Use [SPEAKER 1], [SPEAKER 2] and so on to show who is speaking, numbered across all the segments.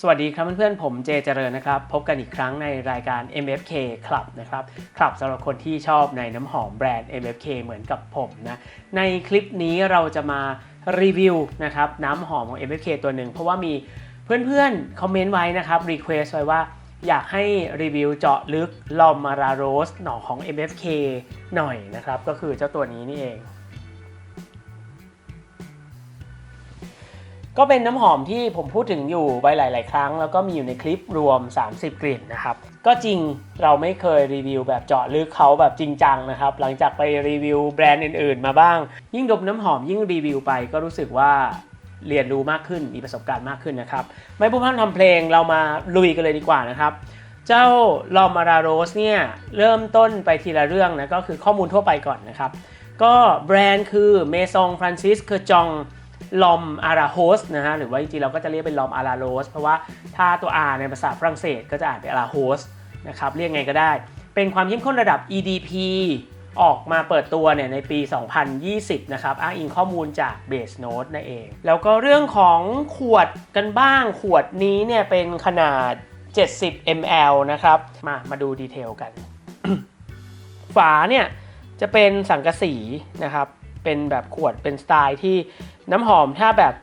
[SPEAKER 1] สวัสดีครับเพื่อนๆ ผมเจเจริญนะครับ พบกันอีกครั้งในรายการ MFK Club นะครับ คลับสำหรับคนที่ชอบในน้ำหอมแบรนด์ MFK เหมือนกับผมนะ ในคลิปนี้เราจะมารีวิวนะครับน้ำหอมของ MFK ตัวหนึ่ง เพราะว่ามีเพื่อนๆ คอมเมนต์ไว้นะครับรีเควสไว้ว่าอยากให้รีวิวเจาะลึกลอมมาราโรสหน่อของ MFK หน่อยนะครับ ก็คือเจ้าตัวนี้นี่เอง ก็เป็นน้ำหอมที่ผมพูดถึงอยู่ไว้หลาย ๆ ครั้ง แล้วก็มีอยู่ในคลิปรวม 30 กลิ่นนะครับ ก็จริงเราไม่เคยรีวิวแบบเจาะลึกเขาแบบจริงจังนะครับ หลังจากไปรีวิวแบรนด์อื่น ๆ มาบ้าง ยิ่งดมน้ำหอมยิ่งรีวิวไปก็รู้สึกว่าเรียนรู้มากขึ้นมีประสบการณ์มากขึ้นนะครับ ไม่พูดพร่ำทำเพลงเรามาลุยกันเลยดีกว่านะครับ เจ้าลอมาราโรสเนี่ยเริ่มต้นไปทีละเรื่องนะก็คือข้อมูลทั่วไปก่อนนะครับ ก็แบรนด์คือเมซองฟรานซิสเคอร์จอง ลอมอาราโฮสนะฮะหรือว่าจริงๆเราก็จะเรียกเป็นลอมอาราโรสเพราะว่าถ้าตัว R ในภาษาฝรั่งเศสก็จะอ่านเป็นอาราโฮสนะครับเรียกไงก็ได้ เป็นความเข้มข้นระดับ EDP ออกมาเปิดตัวเนี่ยในปี 2020 นะครับ อ้างอิงข้อมูลจาก Base Note นั่นเอง แล้วก็เรื่องของขวดกันบ้าง ขวดนี้เนี่ยเป็นขนาด 70 ml นะครับ มา มาดูดีเทลกัน ฝาเนี่ยจะเป็นสังกะสีนะครับ เป็นแบบขวดเป็นสไตล์ที่ น้ำหอมถ้าแบบ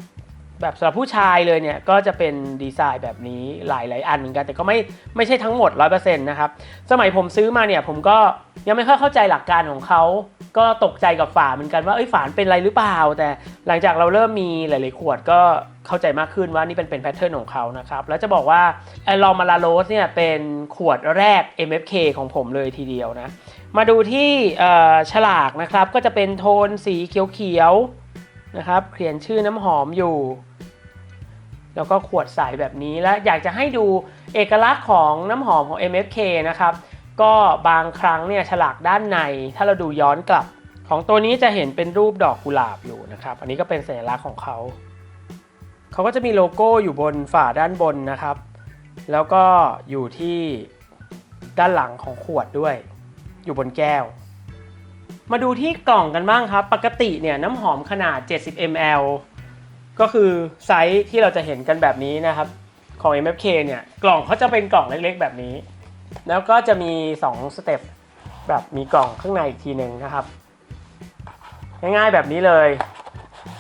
[SPEAKER 1] แบบสำหรับผู้ชายเลยเนี่ยก็จะเป็นดีไซน์แบบนี้หลายหลายๆ อันเหมือนกันแต่ก็ไม่ไม่ใช่ทั้งหมด 100%นะครับสมัยผมซื้อมาเนี่ยผมก็ยังไม่ค่อยเข้าใจหลักการของเขาก็ตกใจกับฝาเหมือนกันว่าเอ้ยฝาเป็นอะไรหรือเปล่า แต่หลังจากเราเริ่มมีหลาย ๆ ขวดก็เข้าใจมากขึ้นว่านี่เป็นเป็นแพทเทิร์นของเขานะครับแล้วจะบอกว่าแอลอมาลาโรสเนี่ยเป็นขวดแรก MFK ของผมเลยทีเดียวนะมาดูที่ฉลากนะครับก็จะเป็นโทนสีเขียวๆ นะครับ เขียนชื่อน้ำหอมอยู่ แล้วก็ขวดใสแบบนี้และอยากจะให้ดูเอกลักษณ์ของน้ำหอมของ MFK นะครับ ก็บางครั้งเนี่ยฉลากด้านใน ถ้าเราดูย้อนกลับ ของตัวนี้จะเห็นเป็นรูปดอกกุหลาบอยู่นะครับ อันนี้ก็เป็นสัญลักษณ์ของเขาเขาก็จะมีโลโก้อยู่บนฝาด้านบนนะครับ แล้วก็อยู่ที่ด้านหลังของขวดด้วย อยู่บนแก้ว มาดูที่กล่องกันบ้างครับ ปกติเนี่ยน้ำหอมขนาด 70 ml ก็คือไซส์ที่เราจะเห็นกันแบบนี้นะครับ ของ MFK เนี่ยกล่องเขาจะเป็นกล่องเล็กๆ แบบนี้ แล้วก็จะมี 2 สเต็ปแบบมีกล่องข้างในอีกทีหนึ่งนะครับ ง่ายๆแบบนี้เลย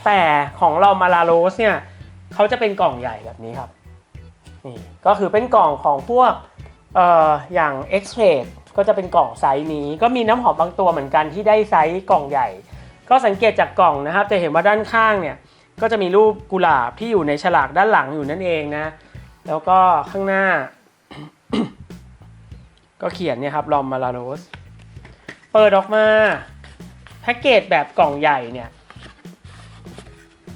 [SPEAKER 1] แต่ของเรามาลาโรสเนี่ยเขาจะเป็นกล่องใหญ่แบบนี้ครับนี่ก็คือเป็นกล่องของพวกเอ่ออย่าง x r a y ก็จะเป็นกล่องไซส์นี้ ก็มีน้ำหอมบางตัวเหมือนกันที่ได้ไซส์กล่องใหญ่ ก็สังเกตจากกล่องนะครับ จะเห็นว่าด้านข้างเนี่ยก็จะมีรูปกุหลาบที่อยู่ในฉลากด้านหลังอยู่นั่นเองนะ แล้วก็ข้างหน้า ก็เขียนเนี่ยครับลอมมาลาโรสเปิดออกมาแพ็กเกจแบบกล่องใหญ่เนี่ย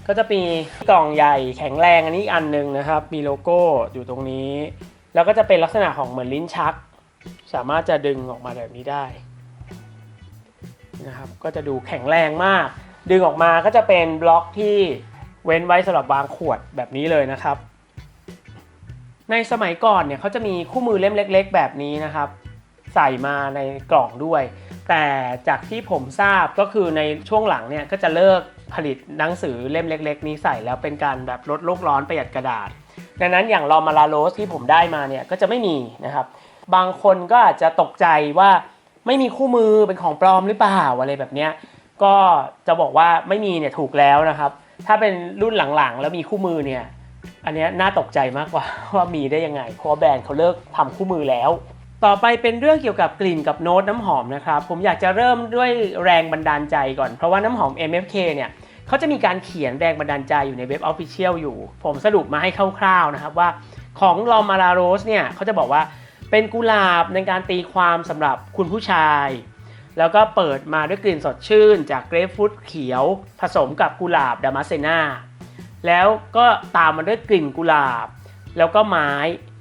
[SPEAKER 1] ก็จะมีกล่องใหญ่แข็งแรงอันนี้อันหนึงนะครับ มีโลโก้อยู่ตรงนี้ แล้วก็จะเป็นลักษณะของเหมือนลิ้นชัก สามารถจะดึงออกมาแบบนี้ได้นะครับก็จะดูแข็งแรงมาก ดึงออกมาก็จะเป็นบล็อกที่เว้นไว้สำหรับวางขวดแบบนี้เลยนะครับ ในสมัยก่อนเนี่ยเขาจะมีคู่มือเล่มเล็ก ๆ แบบนี้นะครับ ใส่มาในกล่องด้วย แต่จากที่ผมทราบก็คือในช่วงหลังเนี่ยก็จะเลิกผลิตหนังสือเล่มเล็ก ๆ นี้ใส่แล้วเป็นการแบบลดโลกร้อนประหยัดกระดาษ ดังนั้นอย่างลอมาลาโรสที่ผมได้มาเนี่ยก็จะไม่มีนะครับ บางคนก็อาจจะตกใจว่าไม่มีคู่มือเป็นของปลอมหรือเปล่าอะไรแบบเนี้ยก็จะบอกว่าไม่มีเนี่ยถูกแล้วนะครับ ถ้าเป็นรุ่นหลังๆ แล้วมีคู่มือเนี่ยอันนี้น่าตกใจมากกว่าว่ามีได้ยังไง เพราะแบรนด์เขาเลิกทำคู่มือแล้ว ต่อไปเป็นเรื่องเกี่ยวกับกลิ่นกับโน้ตน้ำหอมนะครับ ผมอยากจะเริ่มด้วยแรงบันดาลใจก่อน เพราะว่าน้ำหอม MFK เนี่ยเขาจะมีการเขียนแรงบันดาลใจอยู่ในเว็บออฟฟิเชียลอยู่ ผมสรุปมาให้คร่าวๆนะครับว่าของลอมาลาโรสเนี่ยเขาจะบอกว่า เป็นกุหลาบในการตีความสำหรับคุณผู้ชาย แล้วก็เปิดมาด้วยกลิ่นสดชื่น จากเกรปฟรุตเขียว ผสมกับกุหลาบดามาเซนาแล้วก็ตามมาด้วยกลิ่นกุหลาบ แล้วก็ไม้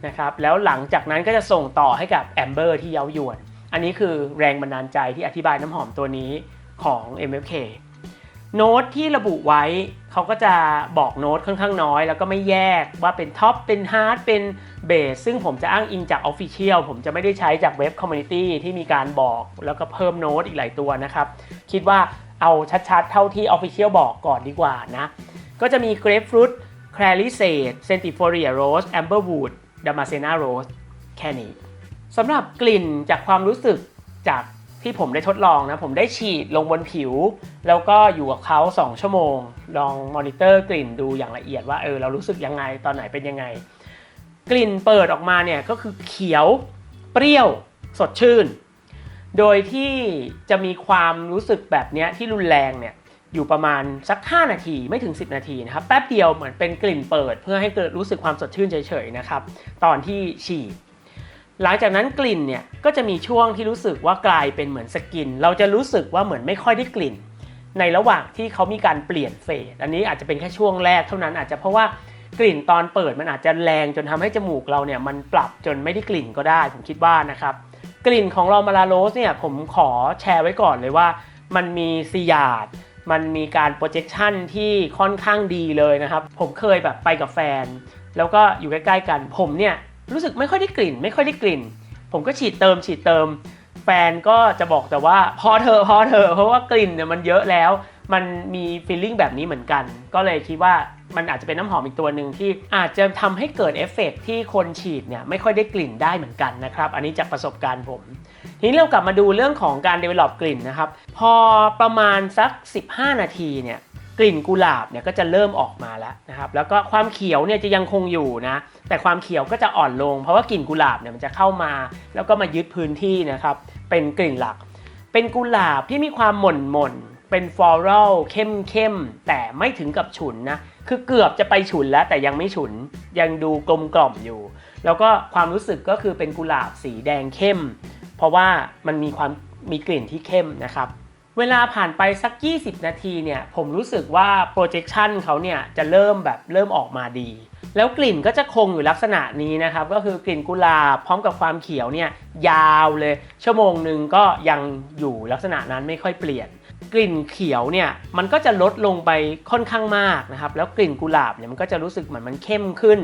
[SPEAKER 1] นะครับ แล้วหลังจากนั้นก็จะส่งต่อให้กับแอมเบอร์ที่เย้ายวน อันนี้คือแรงบันดาลใจที่อธิบายน้ำหอมตัวนี้ของ MFK โน้ตที่ระบุไว้เขาก็จะบอกโน้ตค่อนข้างน้อย แล้วก็ไม่แยกว่าเป็นท็อปเป็นฮาร์ดเป็นเบสซึ่งผมจะอ้างอิงจาก Official ผมจะไม่ได้ใช้จากเว็บคอมมูนิตี้ที่มีการบอกแล้วก็เพิ่มโน้ตอีกหลายตัวนะครับ คิดว่าเอาชัดๆ เท่าที่ Official บอกก่อนดีกว่านะ ก็จะมี Grapefruit c l a r i s a t e Centifolia Rose Amberwood Damascena Rose แค่นี้สำหรับกลิ่นจากความรู้สึกจาก ที่ผมได้ทดลองนะ ผมได้ฉีดลงบนผิว แล้วก็อยู่กับเขา 2 ชั่วโมง ลองมอนิเตอร์กลิ่นดูอย่างละเอียดว่าเออเรารู้สึกยังไงตอนไหนเป็นยังไง กลิ่นเปิดออกมาเนี่ยก็คือเขียวเปรี้ยวสดชื่น โดยที่จะมีความรู้สึกแบบเนี้ยที่รุนแรงเนี่ยอยู่ประมาณสัก 5 นาทีไม่ถึง 10 นาทีนะครับแป๊บเดียวเหมือนเป็นกลิ่นเปิด เพื่อให้เกิดรู้สึกความสดชื่นเฉยๆนะครับตอนที่ฉีด หลังจากนั้นกลิ่นเนี่ยก็จะมีช่วงที่รู้สึกว่ากลายเป็นเหมือนสกิน เราจะรู้สึกว่าเหมือนไม่ค่อยได้กลิ่น ในระหว่างที่เขามีการเปลี่ยนเฟสอันนี้อาจจะเป็นแค่ช่วงแรกเท่านั้นอาจจะเพราะว่ากลิ่นตอนเปิดมันอาจจะแรงจนทำให้จมูกเราเนี่ยมันปรับจนไม่ได้กลิ่นก็ได้ ผมคิดว่านะครับกลิ่นของลอมาลาโรสเนี่ยผมขอแชร์ไว้ก่อนเลยว่ามันมีซียาดมันมีการโปรเจคชันที่ค่อนข้างดีเลยนะครับ ผมเคยแบบไปกับแฟน แล้วก็อยู่ใกล้ๆกัน ผมเนี่ย รู้สึกไม่ค่อยได้กลิ่น ไม่ค่อยได้กลิ่น ผมก็ฉีดเติมฉีดเติม แฟนก็จะบอกแต่ว่าพอเธอพอเธอเพราะว่ากลิ่นเนี่ยมันเยอะแล้ว มันมีฟีลลิ่งแบบนี้เหมือนกัน ก็เลยคิดว่ามันอาจจะเป็นน้ำหอมอีกตัวหนึ่งที่อาจจะทำให้เกิดเอฟเฟกต์ที่คนฉีดเนี่ยไม่ค่อยได้กลิ่นได้เหมือนกันนะครับ อันนี้จากประสบการณ์ผม ทีนี้เรากลับมาดูเรื่องของการ develop กลิ่นนะครับ พอประมาณสัก 15 นาทีเนี่ย กลิ่นกุหลาบเนี่ยก็จะเริ่มออกมาแล้วนะครับ แล้วก็ความเขียวเนี่ยจะยังคงอยู่นะ แต่ความเขียวก็จะอ่อนลง เพราะว่ากลิ่นกุหลาบเนี่ยมันจะเข้ามา แล้วก็มายึดพื้นที่นะครับ เป็นกลิ่นหลัก เป็นกุหลาบที่มีความหม่นหม่นๆเป็นฟลอรัลเข้มเข้มๆแต่ไม่ถึงกับฉุนนะ คือเกือบจะไปฉุนแล้วแต่ยังไม่ฉุน ยังดูกลมกล่อมอยู่ แล้วก็ความรู้สึกก็คือเป็นกุหลาบสีแดงเข้ม เพราะว่ามันมีความมีกลิ่นที่เข้มนะครับ เวลาผ่านไปสัก 20 นาทีเนี่ย ผมรู้สึกว่า projection เขาเนี่ยจะเริ่มแบบเริ่มออกมาดี แล้วกลิ่นก็จะคงอยู่ลักษณะนี้นะครับ ก็คือกลิ่นกุหลาบพร้อมกับความเขียวเนี่ยยาวเลย ชั่วโมงหนึ่งก็ยังอยู่ลักษณะนั้นไม่ค่อยเปลี่ยน กลิ่นเขียวเนี่ยมันก็จะลดลงไปค่อนข้างมากนะครับ แล้วกลิ่นกุหลาบเนี่ยมันก็จะรู้สึกเหมือนมันเข้มขึ้น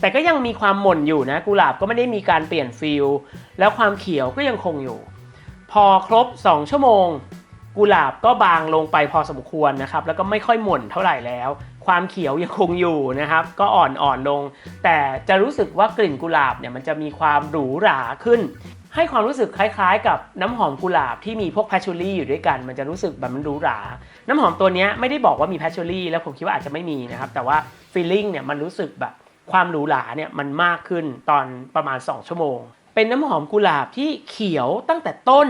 [SPEAKER 1] แต่ก็ยังมีความหม่นอยู่นะกุหลาบก็ไม่ได้มีการเปลี่ยนฟิลแล้วความเขียวก็ยังคงอยู่ พอครบ 2 ชั่วโมง กุหลาบก็บางลงไปพอสมควรนะครับ แล้วก็ไม่ค่อยหม่นเท่าไหร่แล้ว ความเขียวยังคงอยู่นะครับ ก็อ่อนอ่อนลง แต่จะรู้สึกว่ากลิ่นกุหลาบเนี่ยมันจะมีความหรูหราขึ้น ให้ความรู้สึกคล้ายๆ กับน้ำหอมกุหลาบที่มีพวกแพชชูรี่อยู่ด้วยกัน มันจะรู้สึกแบบมันหรูหรา น้ำหอมตัวนี้ไม่ได้บอกว่ามีแพชชูรี่แล้วผมคิดว่าอาจจะไม่มีนะครับ แต่ว่าฟีลลิ่งเนี่ยมันรู้สึกแบบความหรูหราเนี่ยมันมากขึ้นตอนประมาณ 2 ชั่วโมง เป็นน้ำหอมกุหลาบที่เขียวตั้งแต่ต้น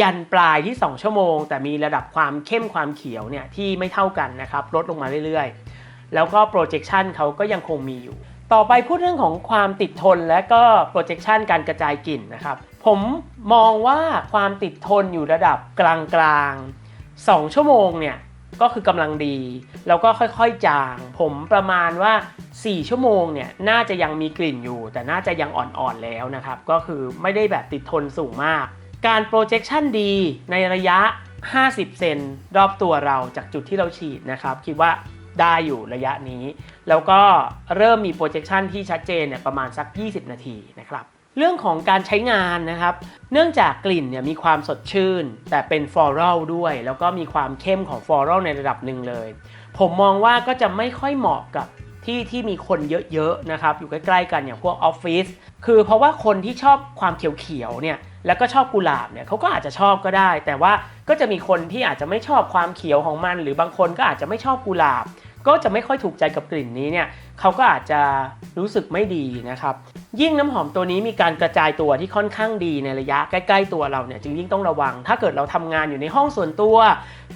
[SPEAKER 1] ยันปลายที่ 2 ชั่วโมง แต่มีระดับความเข้มความเขียวเนี่ยที่ไม่เท่ากันนะครับลดลงมาเรื่อยๆ แล้วก็ projection เขาก็ยังคงมีอยู่ ต่อไปพูดเรื่องของความติดทนและก็ projection การกระจายกลิ่นนะครับ ผมมองว่าความติดทนอยู่ระดับกลางๆ 2 ชั่วโมงเนี่ยก็คือกำลังดี แล้วก็ค่อยๆจาง ผมประมาณว่า 4 ชั่วโมงเนี่ยน่าจะยังมีกลิ่นอยู่ แต่น่าจะยังอ่อนๆแล้วนะครับ ก็คือไม่ได้แบบติดทนสูงมาก การ projection ดีในระยะ 50 เซนรอบตัวเราจากจุดที่เราฉีดนะครับ คิดว่าได้อยู่ระยะนี้ แล้วก็เริ่มมี projection ที่ชัดเจนเนี่ยประมาณสัก 20 นาทีนะครับเรื่องของการใช้งานนะครับ เนื่องจากกลิ่นเนี่ยมีความสดชื่น แต่เป็นฟลอรัลด้วย แล้วก็มีความเข้มของฟลอรัลในระดับหนึ่งเลย ผมมองว่าก็จะไม่ค่อยเหมาะกับที่ที่มีคนเยอะๆนะครับ อยู่ใกล้ๆกันอย่างพวกออฟฟิศคือเพราะว่าคนที่ชอบความเขียวๆเนี่ย แล้วก็ชอบกุหลาบเนี่ยเขาก็อาจจะชอบก็ได้ แต่ว่าก็จะมีคนที่อาจจะไม่ชอบความเขียวของมัน หรือบางคนก็อาจจะไม่ชอบกุหลาบ ก็จะไม่ค่อยถูกใจกับกลิ่นนี้เนี่ยเขาก็อาจจะรู้สึกไม่ดีนะครับ ยิ่งน้ำหอมตัวนี้มีการกระจายตัวที่ค่อนข้างดีในระยะใกล้ ๆ ตัวเราเนี่ยจึงยิ่งต้องระวัง ถ้าเกิดเราทำงานอยู่ในห้องส่วนตัว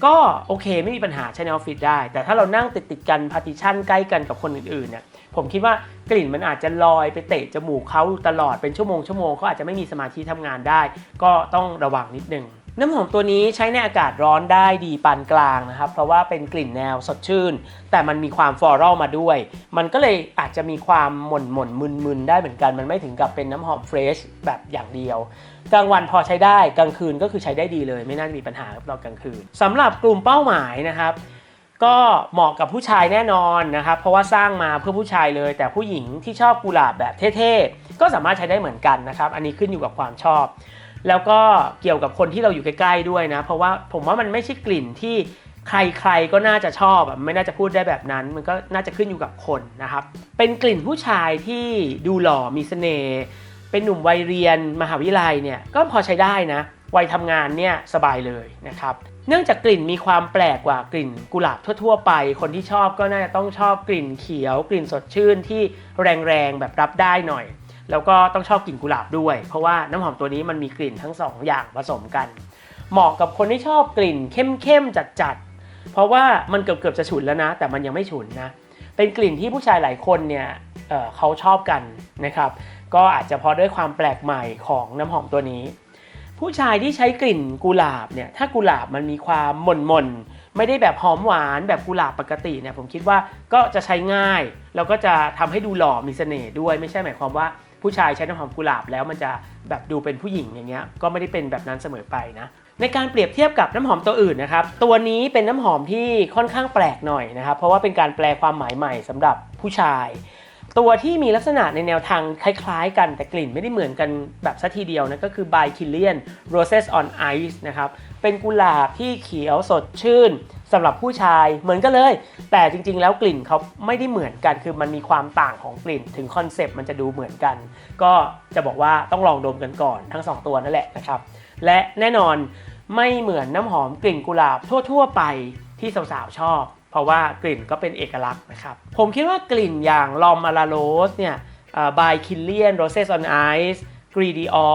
[SPEAKER 1] ก็โอเคไม่มีปัญหาใช้ในออฟฟิศได้ แต่ถ้าเรานั่งติดติดๆกันพาร์ติชันใกล้กันกับคนอื่นๆเนี่ย ผมคิดว่ากลิ่นมันอาจจะลอยไปเตะจมูกเขาตลอดเป็นชั่วโมงชั่วโมงเขาอาจจะไม่มีสมาธิทำงานได้ ก็ต้องระวังนิดนึงน้ำหอมตัวนี้ใช้ในอากาศร้อนได้ดีปานกลางนะครับ เพราะว่าเป็นกลิ่นแนวสดชื่น แต่มันมีความฟลอรัลมาด้วย มันก็เลยอาจจะมีความหม่นหม่นมึนมึนได้เหมือนกัน มันไม่ถึงกับเป็นน้ำหอมเฟรชแบบอย่างเดียว กลางวันพอใช้ได้กลางคืนก็คือใช้ได้ดีเลย ไม่น่าจะมีปัญหากับเรากลางคืนสำหรับกลุ่มเป้าหมายนะครับ ก็เหมาะกับผู้ชายแน่นอนนะครับ เพราะว่าสร้างมาเพื่อผู้ชายเลย แต่ผู้หญิงที่ชอบกุหลาบแบบเท่ๆ ก็สามารถใช้ได้เหมือนกันนะครับ อันนี้ขึ้นอยู่กับความชอบ แล้วก็เกี่ยวกับคนที่เราอยู่ใกล้ๆด้วยนะ เพราะว่าผมว่ามันไม่ใช่กลิ่นที่ใครๆก็น่าจะชอบไม่น่าจะพูดได้แบบนั้น มันก็น่าจะขึ้นอยู่กับคนนะครับ เป็นกลิ่นผู้ชายที่ดูหล่อมีเสน่ห์เป็นหนุ่มวัยเรียนมหาวิทยาลัยเนี่ยก็พอใช้ได้นะวัยทำงานเนี่ยสบายเลยนะครับ เนื่องจากกลิ่นมีความแปลกกว่ากลิ่นกุหลาบทั่ว ๆ ไป คนที่ชอบก็น่าจะต้องชอบกลิ่นเขียว กลิ่นสดชื่นที่แรงๆแบบรับได้หน่อย แล้วก็ต้องชอบกลิ่นกุหลาบด้วย เพราะว่าน้ำหอมตัวนี้มันมีกลิ่นทั้งสองอย่างผสมกัน เหมาะกับคนที่ชอบกลิ่นเข้มๆจัดๆเพราะว่ามันเกือบๆจะฉุนแล้วนะ แต่มันยังไม่ฉุนนะเป็นกลิ่นที่ผู้ชายหลายคนเนี่ยเเขาชอบกันนะครับ ก็อาจจะเพราะด้วยความแปลกใหม่ของน้ำหอมตัวนี้ ผู้ชายที่ใช้กลิ่นกุหลาบเนี่ยถ้ากุหลาบมันมีความหม่นๆไม่ได้แบบหอมหวานแบบกุหลาบปกติเนี่ยผมคิดว่าก็จะใช้ง่าย แล้วก็จะทำให้ดูหล่อมีเสน่ห์ด้วย ไม่ใช่หมายความว่าผู้ชายใช้น้ำหอมกุหลาบแล้วมันจะแบบดูเป็นผู้หญิงอย่างเงี้ยก็ไม่ได้เป็นแบบนั้นเสมอไปนะในการเปรียบเทียบกับน้ำหอมตัวอื่นนะครับ ตัวนี้เป็นน้ำหอมที่ค่อนข้างแปลกหน่อยนะครับ เพราะว่าเป็นการแปลความหมายใหม่สำหรับผู้ชาย ตัวที่มีลักษณะในแนวทางคล้ายๆกันแต่กลิ่นไม่ได้เหมือนกันแบบซะทีเดียวนะก็คือ by Killian Roses on Ice นะครับเป็นกุหลาบที่เขียวสดชื่นสำหรับผู้ชายเหมือนกันเลย แต่จริงๆ แล้วกลิ่นเขาไม่ได้เหมือนกัน คือมันมีความต่างของกลิ่น ถึงคอนเซปต์มันจะดูเหมือนกัน ก็จะบอกว่าต้องลองดมกันก่อนทั้ง 2 ตัวนั่นแหละนะครับ และแน่นอนไม่เหมือนน้ำหอมกลิ่นกุหลาบทั่ว ๆ ไปที่สาวๆชอบ เพราะว่ากลิ่นก็เป็นเอกลักษณ์นะครับ ผมคิดว่ากลิ่นอย่างลอมอาราโรสเนี่ยบายคิลเลียนโรเซสออนไอซ์กรีดีออ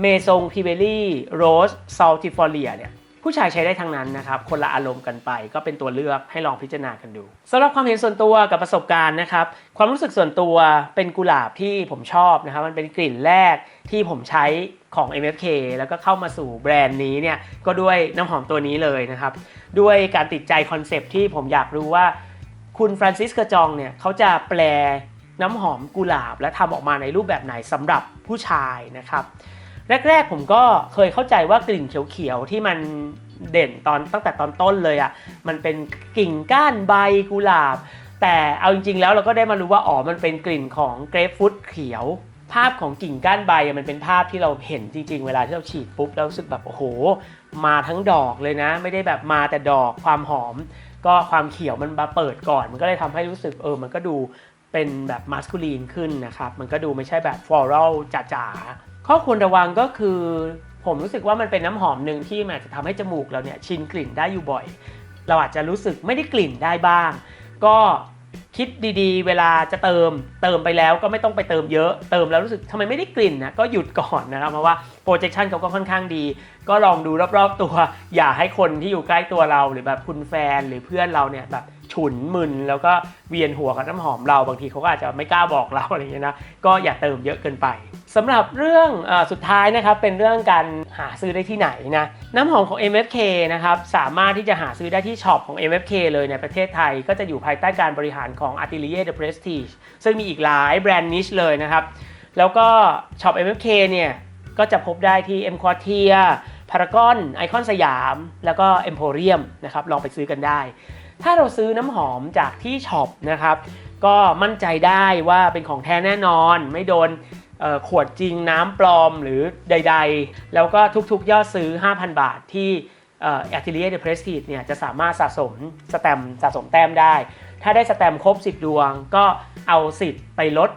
[SPEAKER 1] เมซงพิเบลี่โรสซัลติฟอเรียเนี่ยผู้ชายใช้ได้ทั้งนั้นนะครับ คนละอารมณ์กันไป ก็เป็นตัวเลือกให้ลองพิจารณากันดูสำหรับความเห็นส่วนตัวกับประสบการณ์นะครับ ความรู้สึกส่วนตัวเป็นกุหลาบที่ผมชอบนะครับ มันเป็นกลิ่นแรกที่ผมใช้ ของ MFK แล้วก็เข้ามาสู่แบรนด์นี้เนี่ยก็ด้วยน้ำหอมตัวนี้เลยนะครับ ด้วยการติดใจคอนเซปที่ผมอยากรู้ว่า คุณฟรานซิสกระจองเนี่ยเขาจะแปลน้ำหอมกุหลาบ และทำออกมาในรูปแบบไหนสำหรับผู้ชายนะครับแรกๆผมก็เคยเข้าใจว่ากลิ่นเขียวๆที่มันเด่นตอนตั้งแต่ตอนต้นเลยอะ่ะมันเป็นกิ่งก้านใบกุหลาบ แต่เอาจริงๆแล้วเราก็ได้มารู้ว่าอ๋อมันเป็นกลิ่นของเกรฟฟรุตเขียว ภาพของกิ่งก้านใบมันเป็นภาพที่เราเห็นจริง ๆ เวลาที่เราฉีดปุ๊บแล้วรู้สึกแบบโอ้โห มาทั้งดอกเลยนะ ไม่ได้แบบมาแต่ดอกความหอม ก็ความเขียวมันมาเปิดก่อน มันก็เลยทำให้รู้สึกเออมันก็ดูเป็นแบบมัสคูลีนขึ้นนะครับ มันก็ดูไม่ใช่แบบฟลอรัลจ๋าๆข้อควรระวังก็คือ ผมรู้สึกว่ามันเป็นน้ำหอมหนึ่งที่มันอาจจะทำให้จมูกเราเนี่ยชินกลิ่นได้อยู่บ่อย เราอาจจะรู้สึกไม่ได้กลิ่นได้บ้าง ก็ คิดดีๆ เวลาจะเติมเติมไปแล้วก็ไม่ต้องไปเติมเยอะ เติมแล้วรู้สึกทำไมไม่ได้กลิ่นนะก็หยุดก่อนนะครับเพราะว่า projection เขาก็ค่อนข้างดี ก็ลองดูรอบๆตัว อย่าให้คนที่อยู่ใกล้ตัวเราหรือแบบคุณแฟนหรือเพื่อนเราเนี่ยแบบฉุนมึนแล้วก็เวียนหัวกับน้ำหอมเราบางทีเขาก็อาจจะไม่กล้าบอกเราอะไรอย่างเงี้ยนะก็อย่าเติมเยอะเกินไป สำหรับเรื่องอสุดท้ายนะครับเป็นเรื่องการหาซื้อได้ที่ไหนนะน้ำหอมของ MFK นะครับสามารถที่จะหาซื้อได้ที่ช็อปของ MFK เลยในประเทศไทย ก็จะอยู่ภายใต้การบริหารของ Atelier de Prestige ซึ่งมีอีกหลายแบรนด์นิชเลยนะครับ แล้วก็ช็อป MFK เนี่ยก็จะพบได้ที่ M Quartier Paragon ไอคอนสยาม แล้วก็ Emporium นะครับลองไปซื้อกันได้ ถ้าเราซื้อน้ำหอมจากที่ช็อปนะครับก็มั่นใจได้ว่าเป็นของแท้แน่นอนไม่โดน ขวดจริงน้ำปลอมหรือใด ๆ แล้วก็ทุกๆยอดซื้อ 5,000 บาทที่แอ่อ Atelier de Prestige เนี่ยจะสามารถสะสมสแตมสะสมแต้มได้ ถ้าได้สแตมครบ 10 ดวง ก็เอาสิทธิ์ไปลด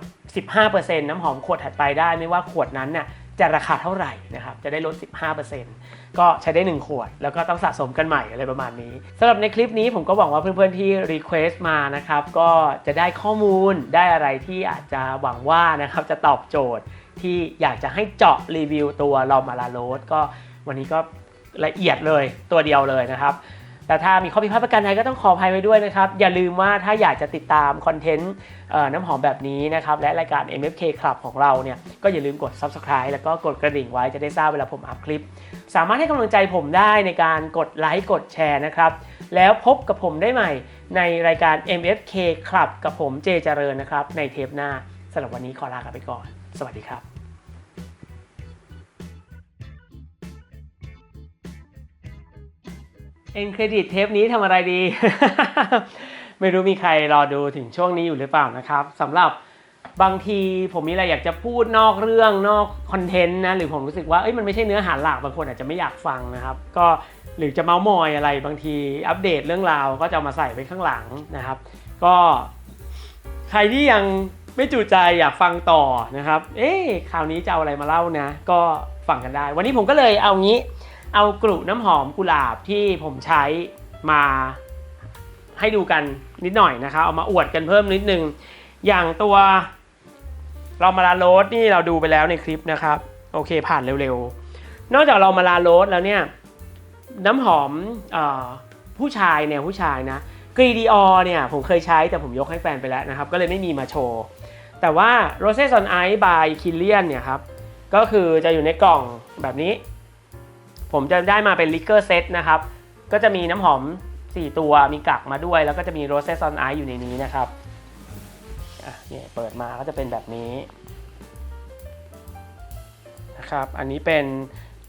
[SPEAKER 1] 15%น้ำหอมขวดถัดไปได้ ไม่ว่าขวดนั้นน่ะจะราคาเท่าไหร่นะครับจะได้ลด 15% ก็ใช้ได้ 1 ขวด แล้วก็ต้องสะสมกันใหม่อะไรประมาณนี้สำหรับในคลิปนี้ผมก็หวังว่าเพื่อนๆที่รีเควสต์มานะครับก็จะได้ข้อมูลได้อะไรที่อาจจะหวังว่านะครับจะตอบโจทย์ที่อยากจะให้เจาะรีวิวตัวลอมาลาโรสก็วันนี้ก็ละเอียดเลยตัวเดียวเลยนะครับ แต่ถ้ามีข้อผิพาดประการใดก็ต้องขออภัยไว้ด้วยนะครับ อย่าลืมว่าถ้าอยากจะติดตามคอนเทนต์น้ำหอมแบบนี้นะครับ และรายการ MFK Club ของเราเนี่ย ก็อย่าลืมกด Subscribe แล้วก็กดกระดิ่งไว้จะได้ทราบเวลาผมอัพคลิป สามารถให้กำลังใจผมได้ในการกดไลค์กดแชร์นะครับ แล้วพบกับผมได้ใหม่ในรายการ MFK Club กับผมเจเจริญนะครับในเทปหน้าสำหรับวันนี้ขอลากไปก่อน สวัสดีครับ เอ็นเครดิตเทปนี้ทำอะไรดี ไม่รู้มีใครรอดูถึงช่วงนี้อยู่หรือเปล่านะครับสำหรับบางทีผมมีอะไรอยากจะพูดนอกเรื่องนอกคอนเทนต์นะหรือผมรู้สึกว่าเอ้ยมันไม่ใช่เนื้อหาหลักบางคนอาจจะไม่อยากฟังนะครับ ก็หรือจะเมาส์มอยอะไรบางทีอัปเดตเรื่องราวก็จะมาใส่ไว้ข้างหลังนะครับ ก็ใครที่ยังไม่จุใจอยากฟังต่อนะครับ เอ๊ะคราวนี้จะเอาอะไรมาเล่านะ ก็ฟังกันได้ วันนี้ผมก็เลยเอางี้ เอากลุ่น้ำหอมกุหลาบที่ผมใช้มาให้ดูกันนิดหน่อยนะครับเอามาอวดกันเพิ่มนิดนึง อย่างตัวเรามาลาโรสนี่เราดูไปแล้วในคลิปนะครับ โอเคผ่านเร็วๆ นอกจากเรามาลาโรสแล้วเนี่ยน้ำหอมออผู้ชายเนี่ยผู้ชายนะกรีดีออเนี่ยผมเคยใช้แต่ผมยกให้แฟนไปแล้วนะครับ ก็เลยไม่มีมาโชว์ แต่ว่า Rose on Ice by Kilian เนี่ยครับก็คือจะอยู่ในกล่องแบบนี้ ผมจะได้มาเป็นลิเกอร์เซตนะครับ ก็จะมีน้ำหอม 4 ตัวมีกักมาด้วย แล้วก็จะมี Rose on Ice อยู่ในนี้นะครับอะเนี่ยเปิดมาก็จะเป็นแบบนี้นะครับ อันนี้เป็น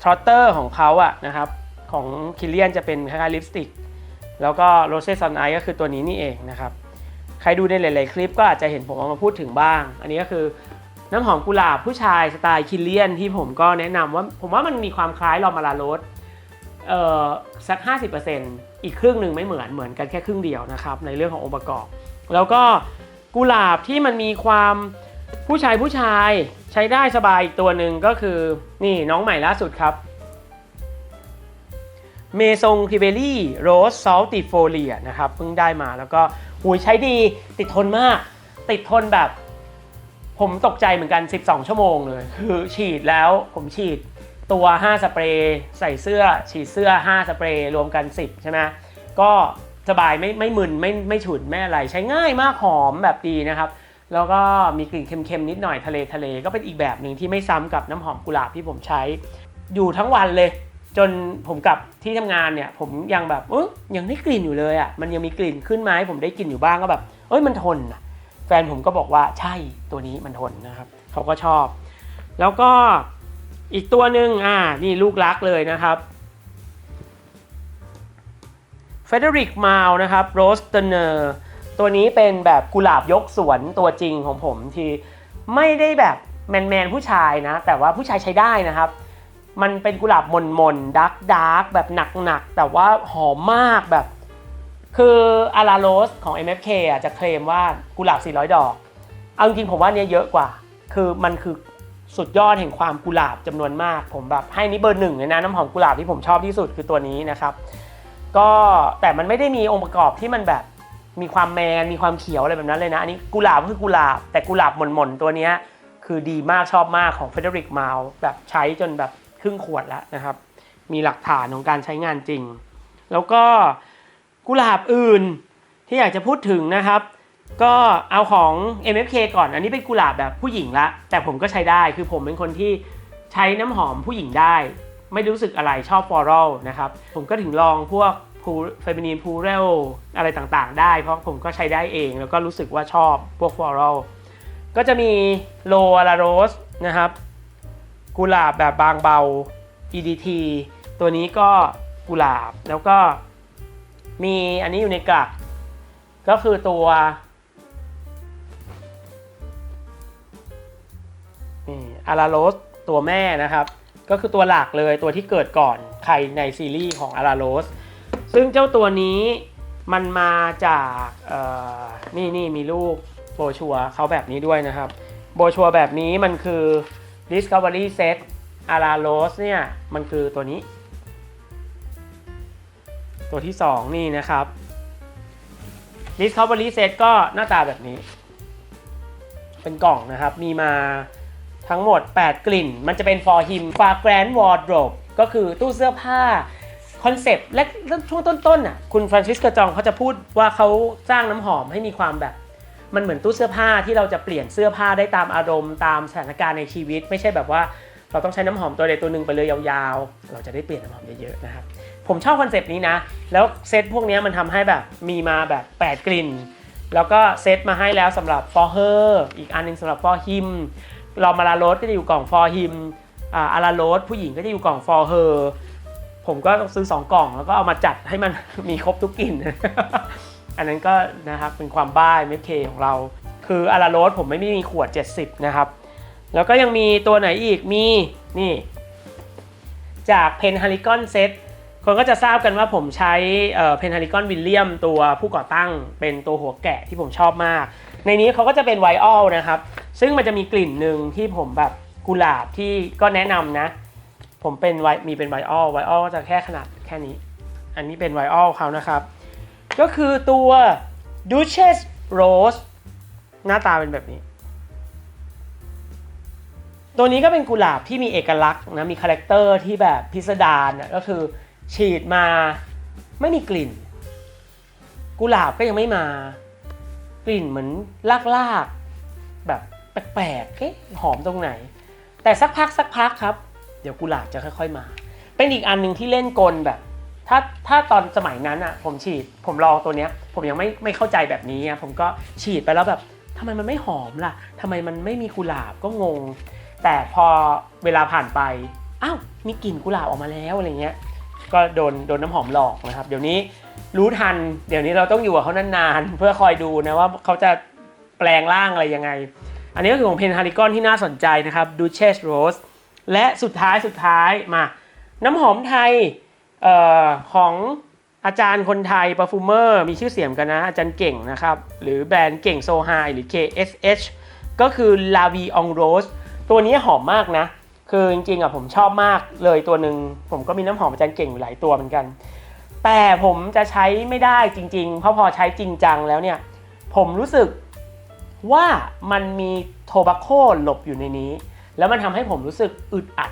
[SPEAKER 1] ทรอตเตอร์ของเขาอะนะครับ ของคิเลียนจะเป็นคล้ายๆลิปสติก แล้วก็ Rose on Ice ก็คือตัวนี้นี่เองนะครับ ใครดูในหลาย ๆ คลิปก็อาจจะเห็นผมเอามาพูดถึงบ้าง อันนี้ก็คือ น้ำหอมกุหลาบผู้ชายสไตล์คิลเลียนที่ผมก็แนะนำว่าผมว่ามันมีความคล้ายลอมาลาโรสเอ่อสัก 50%อีกครึ่งหนึ่งไม่เหมือนเหมือนกันแค่ครึ่งเดียวนะครับในเรื่องขององค์ประกอบ แล้วก็กุหลาบที่มันมีความผู้ชายผู้ชายใช้ได้สบายอีกตัวหนึ่งก็คือนี่น้องใหม่ล่าสุดครับเมซงพรีเบลี่โรสซอลติโฟเลียนะครับเพิ่งได้มาแล้วก็หูยใช้ดีติดทนมาก ติดทนแบบ ผมตกใจเหมือนกัน 12 ชั่วโมงเลย คือฉีดแล้วผมฉีดตัว 5 สเปรย์ใส่เสื้อฉีดเสื้อ 5 สเปรย์รวมกัน 10 ใช่ไหมก็สบายไม่ไม่มึนไม่ไม่ฉุนไม่อะไรใช้ง่ายมากหอมแบบดีนะครับ แล้วก็มีกลิ่นเค็มๆนิดหน่อยทะเลทะเลก็เป็นอีกแบบหนึ่งที่ไม่ซ้ำกับน้ำหอมกุหลาบที่ผมใช้ อยู่ทั้งวันเลย จนผมกลับที่ทำงานเนี่ย ผมยังแบบเอ้ยยังได้กลิ่นอยู่เลยอะ่ะมันยังมีกลิ่นขึ้นมาให้ผมได้กลิ่นอยู่บ้างก็แบบเอ้ยมันทนอะ แฟนผมก็บอกว่าใช่ตัวนี้มันทนนะครับเขาก็ชอบ แล้วก็อีกตัวหนึ่งอ่านี่ลูกรักเลยนะครับเฟเดริกมาลนะครับโรสเตเนอร์ตัวนี้เป็นแบบกุหลาบยกสวนตัวจริงของผมที่ไม่ได้แบบแมนแมนผู้ชายนะ แต่ว่าผู้ชายใช้ได้นะครับ มันเป็นกุหลาบมนมนดักดักแบบหนักๆแต่ว่าหอมมากแบบ คืออาราโรสของ MFK อะจะเคลมว่ากุหลาบ 400 ดอก เอาจริงๆผมว่าเนี้ยเยอะกว่า คือมันคือสุดยอดแห่งความกุหลาบจำนวนมาก ผมแบบให้นี่เบอร์หนึ่งเลยนะน้ำหอมกุหลาบที่ผมชอบที่สุดคือตัวนี้นะครับ ก็แต่มันไม่ได้มีองค์ประกอบที่มันแบบมีความแมนมีความเขียวอะไรแบบนั้นเลยนะอันนี้กุหลาบคือกุหลาบ แต่กุหลาบหม่นๆตัวนี้คือดีมากชอบมากของเฟเดริกมาลแบบใช้จนแบบครึ่งขวดแล้วนะครับ มีหลักฐานของการใช้งานจริง แล้วก็ กุหลาบอื่นที่อยากจะพูดถึงนะครับ ก็เอาของ MFK ก่อน อันนี้เป็นกุหลาบแบบผู้หญิงละ แต่ผมก็ใช้ได้คือผมเป็นคนที่ใช้น้ำหอมผู้หญิงได้ ไม่รู้สึกอะไรชอบฟลอรัลนะครับ ผมก็ถึงลองพวกเฟมินีนพูเรลอะไรต่างๆ ได้ เพราะผมก็ใช้ได้เอง แล้วก็รู้สึกว่าชอบพวกฟลอรัลก็จะมีโลอาราโรสนะครับ กุหลาบแบบบางเบา EDT ตัวนี้ก็กุหลาบแล้วก็ มีอันนี้อยู่ในกลักก็คือตัวนี่อาราโรสตัวแม่นะครับ ก็คือตัวหลักเลยตัวที่เกิดก่อนใครในซีรีส์ของอาราโรสซึ่งเจ้าตัวนี้มันมาจากนี่นี่มีรูปโบชัวเขาแบบนี้ด้วยนะครับ โบชัวแบบนี้มันคือ Discovery Set อาราโรสเนี่ย มันคือตัวนี้ ตัวที่ 2 นี่นะครับ Discovery Set ก็หน้าตาแบบนี้ เป็นกล่องนะครับ มีมาทั้งหมด 8 กลิ่น มันจะเป็น for him for grand wardrobe ก็คือตู้เสื้อผ้า คอนเซปต์และช่วงต้นๆน่ะคุณฟรานซิสกจองเขาจะพูดว่าเขาสร้างน้ำหอมให้มีความแบบ มันเหมือนตู้เสื้อผ้าที่เราจะเปลี่ยนเสื้อผ้าได้ตามอารมณ์ตามสถานการณ์ในชีวิต ไม่ใช่แบบว่าเราต้องใช้น้ำหอมตัวใดตัวหนึ่งไปเลยยาวๆ เราจะได้เปลี่ยนน้ำหอมเยอะๆนะครับ ผมชอบคอนเซปต์นี้นะ แล้วเซตพวกนี้มันทำให้แบบมีมาแบบ 8 กลิ่น แล้วก็เซตมาให้แล้วสำหรับ for her อีกอันหนึงสำหรับ for him เรามาลาโรสก็จะอยู่กล่อง for him อ่าอาราโรสผู้หญิงก็จะอยู่กล่อง for her ผมก็ซื้อ 2 กล่องแล้วก็เอามาจัดให้มันมีครบทุกกลิ่น อันนั้นก็นะครับเป็นความบ้าเมคเคของเรา คืออาราโรสผมไม่มีขวด 70 นะครับ แล้วก็ยังมีตัวไหนอีกมีนี่ จากเพนฮาริกอนเซต คนก็จะทราบกันว่าผมใช้เพนฮาริกอนวิลเลียมตัวผู้ก่อตั้งเป็นตัวหัวแกะที่ผมชอบมาก ในนี้เขาก็จะเป็นไวออลนะครับ ซึ่งมันจะมีกลิ่นหนึ่งที่ผมแบบกุหลาบที่ก็แนะนำนะ ผมเป็นไวมีเป็นไวออลไวออลก็จะแค่ขนาดแค่นี้ อันนี้เป็นไวออลเขานะครับ ก็คือตัว Duchess Rose หน้าตาเป็นแบบนี้ ตัวนี้ก็เป็นกุหลาบที่มีเอกลักษณ์นะมีคาแรคเตอร์ที่แบบพิสดารนะก็คือ ฉีดมาไม่มีกลิ่น กุหลาบก็ยังไม่มา กลิ่นเหมือนลากๆแบบแปลกๆเอ๊ะหอมตรงไหน แต่สักพักสักพักครับ เดี๋ยวกุหลาบจะค่อยๆมา เป็นอีกอันหนึ่งที่เล่นกลแบบ ถ้าถ้าตอนสมัยนั้นอะ ผมฉีดผมลองตัวเนี้ย ผมยังไม่ไม่เข้าใจแบบนี้อะผมก็ฉีดไปแล้วแบบทำไมมันไม่หอมล่ะทำไมมันไม่มีกุหลาบก็งง แต่พอเวลาผ่านไปอ้าวมีกลิ่นกุหลาบออกมาแล้วอะไรเงี้ย ก็โดนโดนน้ำหอมหลอกนะครับ เดี๋ยวนี้รู้ทัน เดี๋ยวนี้เราต้องอยู่กับเขานานๆ เพื่อคอยดูนะว่าเขาจะแปลงร่างอะไรยังไง อันนี้ก็คือของเพนฮาริกอนที่น่าสนใจนะครับ Duchess Rose และสุดท้ายสุดท้ายมา น้ำหอมไทยออของอาจารย์คนไทยป e r ฟูเมอร์มีชื่อเสียงกันนะ อาจารย์เก่งนะครับ หรือแบรนด์เก่งโซไฮหรือ KSH ก็คือ La v i on Rose ตัวนี้หอมมากนะ คือจริงๆอะผมชอบมากเลยตัวหนึ่งผมก็มีน้ำหอมอาจารย์เก่งอยู่หลายตัวเหมือนกัน แต่ผมจะใช้ไม่ได้จริง ๆ เพราะพอใช้จริงจังแล้วเนี่ย ผมรู้สึกว่ามันมีโทบาโคหลบอยู่ในนี้ แล้วมันทำให้ผมรู้สึกอึดอัด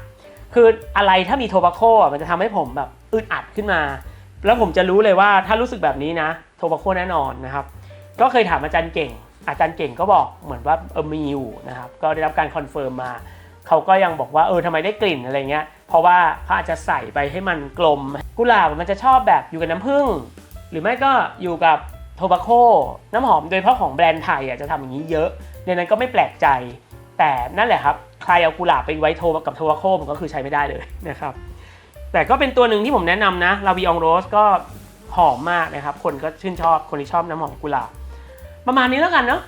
[SPEAKER 1] คืออะไรถ้ามีโทบาโคมันจะทำให้ผมแบบอึดอัดขึ้นมา แล้วผมจะรู้เลยว่าถ้ารู้สึกแบบนี้นะโทบาโคแน่นอนนะครับ ก็เคยถามอาจารย์เก่ง อาจารย์เก่งก็บอกเหมือนว่าเออมีอยู่นะครับ ก็ได้รับการคอนเฟิร์มมา เขาก็ยังบอกว่าเออทำไมได้กลิ่นอะไรเงี้ย เพราะว่าเขาอาจจะใส่ไปให้มันกลม กุหลาบมันจะชอบแบบอยู่กับน้ำผึ้งหรือไม่ก็อยู่กับโทบาโคน้ำหอมโดยเฉพาะของแบรนด์ไทยอะจะทำอย่างนี้เยอะดังนั้นก็ไม่แปลกใจ แต่นั่นแหละครับใครเอากุหลาบไปไว้โทกับโทบาโคมันก็คือใช้ไม่ได้เลยนะครับแต่ก็เป็นตัวหนึ่งที่ผมแนะนำนะลาวิองโรสก็หอมมากนะครับ คนก็ชื่นชอบคนที่ชอบน้ำหอมกุหลาบประมาณนี้แล้วกันเนาะ